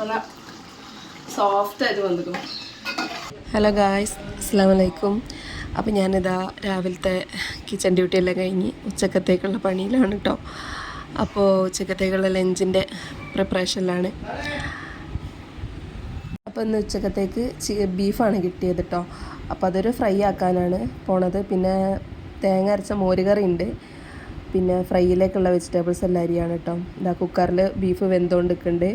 നല്ല സോഫ്റ്റ് ആയിട്ട് വന്നിരിക്കും ഹലോ ഗായ്സ് അസ്സാം വലൈക്കും അപ്പോൾ ഞാനിതാ രാവിലത്തെ കിച്ചൺ ഡ്യൂട്ടി എല്ലാം കഴിഞ്ഞ് ഉച്ചക്കത്തേക്കുള്ള പണിയിലാണ് കേട്ടോ അപ്പോൾ ഉച്ചക്കത്തേക്കുള്ള ലഞ്ചിന്റെ പ്രിപ്പറേഷനിലാണ് അപ്പോൾ ഇന്ന് ഉച്ചക്കത്തേക്ക് ബീഫാണ് കിട്ടിയത് കേട്ടോ അപ്പോൾ അതൊരു ഫ്രൈ ആക്കാനാണ് പോണത്. പിന്നെ തേങ്ങ അരച്ച മോരുകറി ഉണ്ട് പിന്നെ ഫ്രൈയിലേക്കുള്ള വെജിറ്റബിൾസ് എല്ലാം അരിയാണ് കേട്ടോ ഇതാ കുക്കറിൽ ബീഫ് വെന്തുകൊണ്ടിരിക്കുന്നുണ്ട്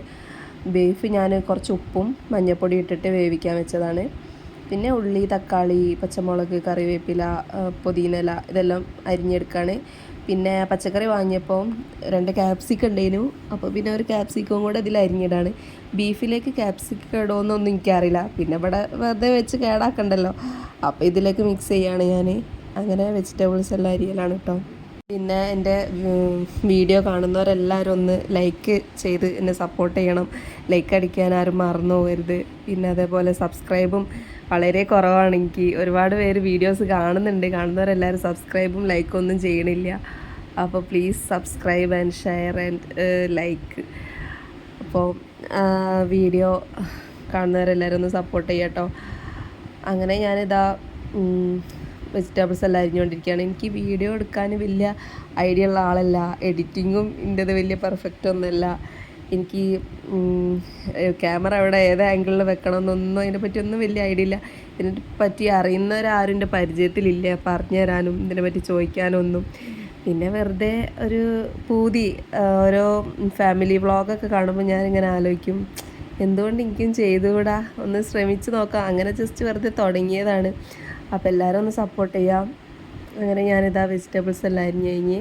ബീഫ് ഞാൻ കുറച്ച് ഉപ്പും മഞ്ഞൾപ്പൊടി ഇട്ടിട്ട് വേവിക്കാൻ വെച്ചതാണ്. പിന്നെ ഉള്ളി തക്കാളി പച്ചമുളക് കറിവേപ്പില പൊതിനില ഇതെല്ലാം അരിഞ്ഞെടുക്കുകയാണ് പിന്നെ പച്ചക്കറി വാങ്ങിയപ്പോൾ രണ്ട് ക്യാപ്സിക്കം ഉണ്ടായിരുന്നു അപ്പോൾ പിന്നെ ഒരു ക്യാപ്സിക്കവും കൂടെ ഇതിൽ അരിഞ്ഞിടാണ്. ബീഫിലേക്ക് ക്യാപ്സിക്കം ഇടുമെന്നൊന്നും എനിക്കറിയില്ല. പിന്നെ ഇവിടെ വെറുതെ വെച്ച് കേടാക്കണ്ടല്ലോ. അപ്പോൾ ഇതിലേക്ക് മിക്സ് ചെയ്യുകയാണ് ഞാൻ അങ്ങനെ വെജിറ്റബിൾസ് എല്ലാം അരിയലാണ് കേട്ടോ പിന്നെ എന്റെ വീഡിയോ കാണുന്നവരെല്ലാവരും ഒന്ന് ലൈക്ക് ചെയ്ത് എന്നെ സപ്പോർട്ട് ചെയ്യണം. ലൈക്ക് അടിക്കാൻ ആരും മറന്നു പോകരുത്. പിന്നെ അതേപോലെ സബ്സ്ക്രൈബും വളരെ കുറവാണ് എനിക്ക്. ഒരുപാട് പേര് വീഡിയോസ് കാണുന്നുണ്ട്. കാണുന്നവരെല്ലാവരും സബ്സ്ക്രൈബും ലൈക്കും ഒന്നും ചെയ്യണില്ല. അപ്പോൾ please subscribe and share and like അപ്പോൾ വീഡിയോ കാണുന്നവരെല്ലാവരും ഒന്ന് സപ്പോർട്ട് ചെയ്യട്ടോ. അങ്ങനെ ഞാനിതാ വെജിറ്റബിൾസ് എല്ലാം അരിഞ്ഞുകൊണ്ടിരിക്കുകയാണ്. എനിക്ക് വീഡിയോ എടുക്കാൻ വലിയ ഐഡിയ ഉള്ള ആളല്ല. എഡിറ്റിങ്ങും എന്റെത് വലിയ പെർഫെക്റ്റ് ഒന്നുമല്ല. എനിക്ക് ക്യാമറ എവിടെ ഏത് ആംഗിളിൽ വെക്കണമെന്നൊന്നും അതിനെപ്പറ്റി ഒന്നും വലിയ ഐഡിയ ഇല്ല. ഇതിനെ പറ്റി അറിയുന്നവരാരും എന്റെ പരിചയത്തിലില്ല. പറഞ്ഞു തരാനും ഇതിനെപ്പറ്റി ചോദിക്കാനൊന്നും. പിന്നെ വെറുതെ ഒരു പൂതി ഓരോ ഫാമിലി വ്ളോഗൊക്കെ കാണുമ്പോൾ ഞാനിങ്ങനെ ആലോചിക്കും എന്തുകൊണ്ട് എനിക്കും ചെയ്തുകൂടാ? ഒന്ന് ശ്രമിച്ചു നോക്കാം. അങ്ങനെ ജസ്റ്റ് വെറുതെ തുടങ്ങിയതാണ്. അപ്പോൾ എല്ലാവരും ഒന്ന് സപ്പോർട്ട് ചെയ്യാം. അങ്ങനെ ഞാനിതാ വെജിറ്റബിൾസ് എല്ലാം അരിഞ്ഞ് കഴിഞ്ഞ്.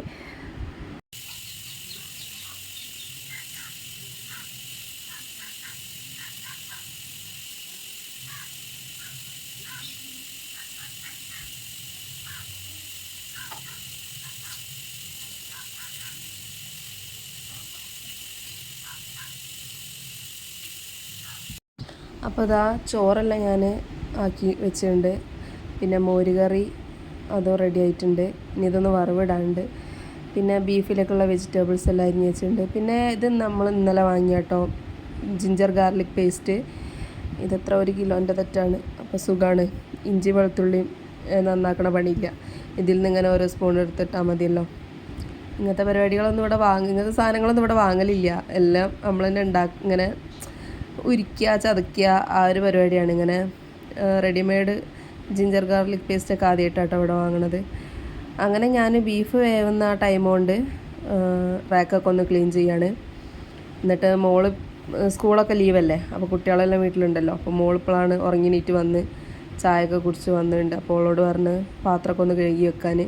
അപ്പോൾ ഇതാ ചോറെല്ലാം ഞാൻ ആക്കി വെച്ചിട്ടുണ്ട്. പിന്നെ മോരുകറി അതും റെഡി ആയിട്ടുണ്ട്. ഇനി ഇതൊന്ന് വറവിടാണ്ട് പിന്നെ ബീഫിലേക്കുള്ള വെജിറ്റബിൾസ് എല്ലാം അരിഞ്ഞ് വെച്ചിട്ടുണ്ട്. പിന്നെ ഇത് നമ്മൾ ഇന്നലെ വാങ്ങിയ കേട്ടോ ജിഞ്ചർ ഗാർലിക് പേസ്റ്റ് ഇതെത്ര ഒരു കിലോന്റെ തെറ്റാണ്. അപ്പോൾ സുഖമാണ് ഇഞ്ചി വെളുത്തുള്ളിയും നന്നാക്കണ പണിയില്ല. ഇതിൽ നിന്ന് ഇങ്ങനെ ഓരോ സ്പൂൺ എടുത്തിട്ടാൽ മതിയല്ലോ. ഇങ്ങനത്തെ പരിപാടികളൊന്നും ഇവിടെ വാങ്ങ ഇങ്ങനത്തെ സാധനങ്ങളൊന്നും ഇവിടെ വാങ്ങലില്ല. എല്ലാം നമ്മൾ തന്നെ ഉണ്ടാക്കി ഇങ്ങനെ ഉരിക്കുക ചതയ്ക്കുക ആ ഒരു പരിപാടിയാണ് ഇങ്ങനെ റെഡിമെയ്ഡ് ജിഞ്ചർ ഗാർലിക് പേസ്റ്റ് ഒക്കെ ആദ്യമായിട്ടാട്ടോ ഇവിടെ വാങ്ങണത്. അങ്ങനെ ഞാൻ ബീഫ് വേവുന്ന ആ ടൈം കൊണ്ട് റാക്കൊക്കെ ഒന്ന് ക്ലീൻ ചെയ്യാണ്. എന്നിട്ട് മോൾ സ്കൂളൊക്കെ ലീവല്ലേ അപ്പോൾ കുട്ടികളെല്ലാം വീട്ടിലുണ്ടല്ലോ. അപ്പോൾ മോളിപ്പോഴാണ് ഉറങ്ങി നീറ്റ് വന്ന് ചായയൊക്കെ കുടിച്ച് വന്നിട്ടുണ്ട്. അപ്പോൾ അവളോട് പറഞ്ഞ് പാത്രമൊക്കെ ഒന്ന് കഴുകി വെക്കാൻ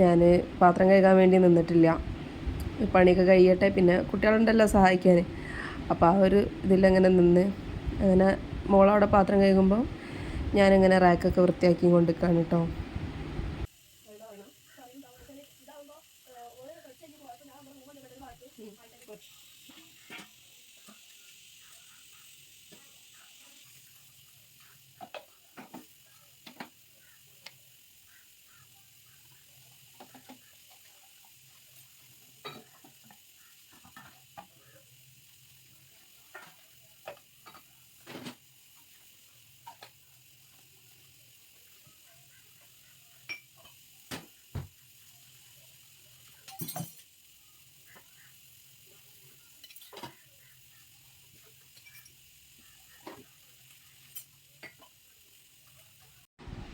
ഞാൻ പാത്രം കഴുകാൻ വേണ്ടി നിന്നിട്ടില്ല. പണിയൊക്കെ കഴിയട്ടെ പിന്നെ കുട്ടികളുണ്ടല്ലോ സഹായിക്കാൻ. അപ്പോൾ ആ ഒരു ഇതിലങ്ങനെ നിന്ന്. അങ്ങനെ മോളവിടെ പാത്രം കഴുകുമ്പോൾ ഞാനിങ്ങനെ റാക്കൊക്കെ വൃത്തിയാക്കി കൊണ്ടിരിക്കുകയാണ് കേട്ടോ.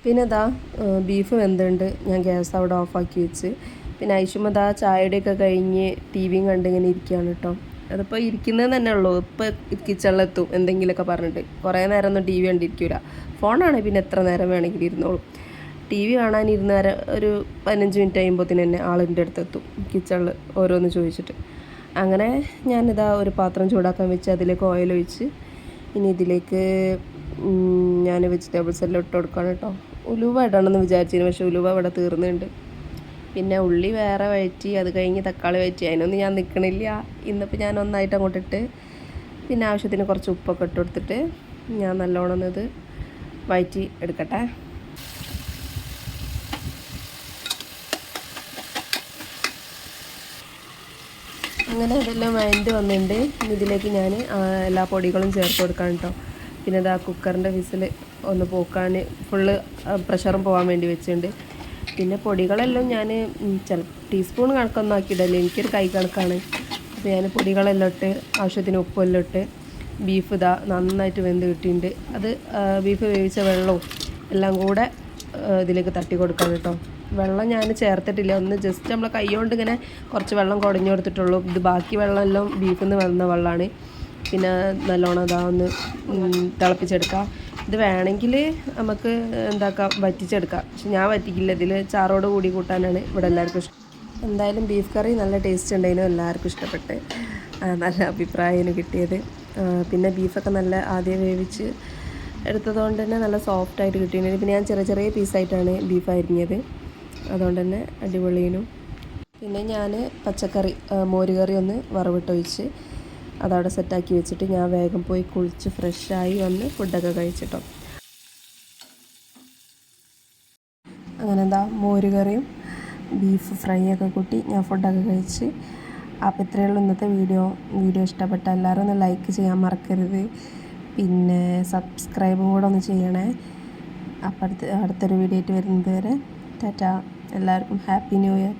പിന്നെ ഇതാ ബീഫ് വെന്തുണ്ട്. ഞാൻ ഗ്യാസ് അവിടെ ഓഫാക്കി വെച്ച്. പിന്നെ ഐഷുമ ദാ ചായയുടെയൊക്കെ കഴിഞ്ഞ് ടി വിയും കണ്ടിങ്ങനെ ഇരിക്കുകയാണ് കേട്ടോ. അതിപ്പോൾ ഇരിക്കുന്നത് തന്നെ ഉള്ളൂ. ഇപ്പോൾ കിച്ചണിലെത്തും. എന്തെങ്കിലുമൊക്കെ പറഞ്ഞിട്ട്. കുറേ നേരം ഒന്നും ടി വി കണ്ടിരിക്കൂല. ഫോണാണെങ്കിൽ പിന്നെ എത്ര നേരം വേണമെങ്കിലും ഇരുന്നോളും. ടി വി കാണാനിരുന്ന നേരം ഒരു പതിനഞ്ച് മിനിറ്റ് കഴിയുമ്പോഴത്തേന് തന്നെ ആളിന്റെ അടുത്തെത്തും കിച്ചണിൽ ഓരോന്ന് ചോദിച്ചിട്ട്. അങ്ങനെ ഞാനിതാ ഒരു പാത്രം ചൂടാക്കാൻ വെച്ച് അതിലേക്ക് ഓയിൽ ഒഴിച്ച് ഇനി ഇതിലേക്ക് ഞാൻ വെജിറ്റബിൾസ് എല്ലാം ഇട്ട് കൊടുക്കുകയാണ് കേട്ടോ. ഉലുവ ഇടണമെന്ന് വിചാരിച്ചിരുന്നു. പക്ഷെ ഉലുവ ഇവിടെ തീർന്നുണ്ട്. പിന്നെ ഉള്ളി വേറെ വഴറ്റി അത് കഴിഞ്ഞ് തക്കാളി വഴറ്റി. അതിനൊന്നും ഞാൻ നിൽക്കണില്ല ഇന്നിപ്പോൾ ഞാൻ ഒന്നായിട്ട് അങ്ങോട്ട് ഇട്ട് പിന്നെ ആവശ്യത്തിന് കുറച്ച് ഉപ്പൊക്കെ ഇട്ട് കൊടുത്തിട്ട് ഞാൻ നല്ലോണം ഇത് വഴറ്റി എടുക്കട്ടെ. അങ്ങനെ അതെല്ലാം വഴണ്ട് വന്നിട്ടുണ്ട് ഇതിലേക്ക് ഞാൻ എല്ലാ പൊടികളും ചേർത്ത് കൊടുക്കാം കേട്ടോ പിന്നെ ഇതാ കുക്കറിന്റെ വിസിൽ ഒന്ന് പോക്കാൻ ഫുള്ള് പ്രഷറും പോകാൻ വേണ്ടി വെച്ചിട്ടുണ്ട്. പിന്നെ പൊടികളെല്ലാം ഞാൻ ചില ടീസ്പൂൺ കണക്കൊന്നും ആക്കിയിടല്ലേ എനിക്കൊരു കൈ കണക്കാണ്. അപ്പോൾ ഞാൻ പൊടികളെല്ലാം ഇട്ട് ആവശ്യത്തിന് ഉപ്പെല്ലാം ഇട്ട് ബീഫ് ഇതാ നന്നായിട്ട് വെന്ത് കിട്ടിയിട്ടുണ്ട്. അത് ബീഫ് വേവിച്ച വെള്ളവും എല്ലാം കൂടെ ഇതിലേക്ക് തട്ടി കൊടുക്കാം കേട്ടോ. വെള്ളം ഞാൻ ചേർത്തിട്ടില്ല. ഒന്ന് ജസ്റ്റ് നമ്മളെ കൈ കൊണ്ട് ഇങ്ങനെ കുറച്ച് വെള്ളം കുടഞ്ഞു കൊടുത്തിട്ടുള്ളൂ. ഇത് ബാക്കി വെള്ളം എല്ലാം ബീഫിൽ നിന്ന് വന്ന വെള്ളമാണ്. പിന്നെ നല്ലോണം ഇതാ ഒന്ന് തിളപ്പിച്ചെടുക്കാം. ഇത് വേണമെങ്കിൽ നമുക്ക് എന്താക്കാം വറ്റിച്ചെടുക്കാം. പക്ഷെ ഞാൻ വറ്റിക്കില്ല. ഇതിൽ ചാറോട് കൂടി കൂട്ടാനാണ് ഇവിടെ എല്ലാവർക്കും ഇഷ്ടം. എന്തായാലും ബീഫ് കറി നല്ല ടേസ്റ്റ് ഉണ്ടായിരുന്നു എല്ലാവർക്കും ഇഷ്ടപ്പെട്ട്. നല്ല അഭിപ്രായമാണ് കിട്ടിയത്. പിന്നെ ബീഫൊക്കെ നല്ല ആദ്യം വേവിച്ച് എടുത്തതുകൊണ്ട് തന്നെ നല്ല സോഫ്റ്റ് ആയിട്ട് കിട്ടിയിരുന്നു പിന്നെ ഞാൻ ചെറിയ ചെറിയ പീസായിട്ടാണ് ബീഫ് അരിഞ്ഞത്. അതുകൊണ്ട് തന്നെ അടിപൊളിയിനും പിന്നെ ഞാൻ പച്ചക്കറി മോരുകറി ഒന്ന് വറവിട്ടൊഴിച്ച് അതവിടെ സെറ്റാക്കി വെച്ചിട്ട് ഞാൻ വേഗം പോയി കുളിച്ച് ഫ്രഷായി വന്ന് ഫുഡൊക്കെ കഴിച്ചിട്ടോ. അങ്ങനെ എന്താ മോരുകറിയും ബീഫ് ഫ്രൈ ഒക്കെ കൂട്ടി ഞാൻ ഫുഡൊക്കെ കഴിച്ച്. അപ്പോൾ ഇത്രയേ ഉള്ളൂ ഇന്നത്തെ വീഡിയോ. വീഡിയോ ഇഷ്ടപ്പെട്ട എല്ലാവരും ഒന്ന് ലൈക്ക് ചെയ്യാൻ മറക്കരുത്. പിന്നെ സബ്സ്ക്രൈബും കൂടെ ഒന്ന് ചെയ്യണേ. അപ്പം അടുത്ത അടുത്തൊരു വീഡിയോ ആയിട്ട് വരുന്നത് വരെ ടാറ്റ. എല്ലാവർക്കും ഹാപ്പി ന്യൂ ഇയർ.